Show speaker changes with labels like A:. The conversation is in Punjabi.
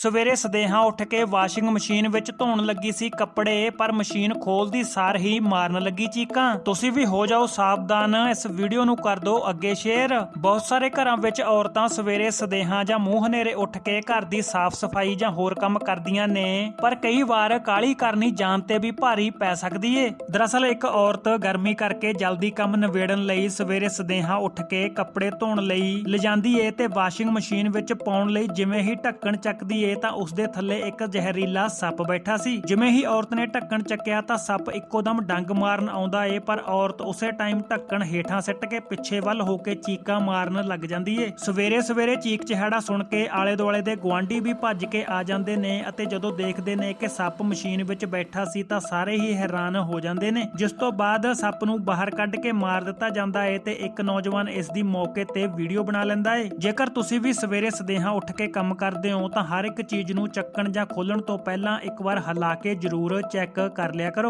A: ਸਵੇਰੇ ਸਦੇਹਾ ਉੱਠ ਕੇ ਵਾਸ਼ਿੰਗ ਮਸ਼ੀਨ ਵਿੱਚ ਧੋਣ ਲੱਗੀ ਸੀ ਕੱਪੜੇ, ਪਰ ਮਸ਼ੀਨ ਖੋਲਦੀ ਸਾਰ ਹੀ ਮਾਰਨ ਲੱਗੀ ਚੀਕਾਂ। ਤੁਸੀਂ ਵੀ ਹੋ ਜਾਓ ਸਾਵਧਾਨ, ਇਸ ਵੀਡੀਓ ਨੂੰ ਕਰ ਦਿਓ ਅੱਗੇ ਸ਼ੇਅਰ। ਬਹੁਤ ਸਾਰੇ ਘਰਾਂ ਵਿੱਚ ਔਰਤਾਂ ਸਵੇਰੇ ਸਦੇਹਾਂ ਜਾਂ ਮੂੰਹ ਹਨੇਰੇ ਉੱਠ ਕੇ ਘਰ ਦੀ ਸਾਫ਼ ਸਫ਼ਾਈ ਜਾਂ ਹੋਰ ਕੰਮ ਕਰਦੀਆਂ ਨੇ, ਪਰ ਕਈ ਵਾਰ ਕਾਲੀ ਕਰਨੀ ਜਾਨ ਤੇ ਵੀ ਭਾਰੀ ਪੈ ਸਕਦੀ ਏ। ਦਰਅਸਲ ਇੱਕ ਔਰਤ ਗਰਮੀ ਕਰਕੇ ਜਲਦੀ ਕੰਮ ਨਿਬੇੜਨ ਲਈ ਸਵੇਰੇ ਸਦੇਹਾ ਉੱਠ ਕੇ ਕੱਪੜੇ ਧੋਣ ਲਈ ਲਿਜਾਂਦੀ ਏ ਤੇ ਵਾਸ਼ਿੰਗ ਮਸ਼ੀਨ ਵਿੱਚ ਪਾਉਣ ਲਈ ਜਿਵੇਂ ਹੀ ਢੱਕਣ ਚੱਕਦੀ ਏ ਤਾਂ ਉਸ ਦੇ ਥੱਲੇ ਇੱਕ ਜ਼ਹਿਰੀਲਾ ਸੱਪ ਬੈਠਾ ਸੀ। ਜਿਵੇਂ ਹੀ ਔਰਤ ਨੇ ਢੱਕਣ ਚੱਕਿਆ ਤਾਂ ਸੱਪ ਇੱਕੋ ਡੰਗ ਮਾਰਨ ਆਉਂਦਾ ਏ, ਪਰ ਔਰਤ ਉਸੇ ਟਾਈਮ ਢੱਕਣ ਹੇਠਾਂ ਸਿੱਟ ਕੇ ਪਿੱਛੇ ਵੱਲ ਹੋ ਕੇ ਚੀਕਾਂ ਮਾਰਨ ਲੱਗ ਜਾਂਦੀ ਏ। ਸਵੇਰੇ ਸਵੇਰੇ ਚੀਕ ਚਿਹਾੜਾ ਸੁਣ ਕੇ ਆਲੇ ਦੁਆਲੇ ਦੇ ਗੁਆਂਢੀ ਵੀ ਭੱਜ ਕੇ ਆ ਜਾਂਦੇ ਨੇ ਅਤੇ ਜਦੋਂ ਦੇਖਦੇ ਨੇ ਕਿ ਸੱਪ ਮਸ਼ੀਨ ਵਿੱਚ ਬੈਠਾ ਸੀ ਤਾਂ ਸਾਰੇ ਹੀ ਹੈਰਾਨ ਹੋ ਜਾਂਦੇ ਨੇ। ਜਿਸ ਤੋਂ ਬਾਅਦ ਸੱਪ ਨੂੰ ਬਾਹਰ ਕੱਢ ਕੇ ਮਾਰ ਦਿੱਤਾ ਜਾਂਦਾ ਏ ਤੇ ਇੱਕ ਨੌਜਵਾਨ ਇਸ ਦੀ ਮੌਕੇ ਤੇ ਵੀਡੀਓ ਬਣਾ ਲੈਂਦਾ ਏ। ਜੇਕਰ ਤੁਸੀਂ ਵੀ ਸਵੇਰੇ ਸਦੇਹਾ ਉੱਠ ਕੇ ਕੰਮ ਕਰਦੇ ਹੋ ਤਾਂ ਹਰ ਇੱਕ ਚੀਜ਼ ਨੂੰ ਚੱਕਣ ਜਾਂ ਖੋਲਣ ਤੋਂ ਪਹਿਲਾਂ ਇੱਕ ਵਾਰ ਹਿਲਾ ਕੇ ਜ਼ਰੂਰ ਚੈੱਕ ਕਰ ਲਿਆ ਕਰੋ।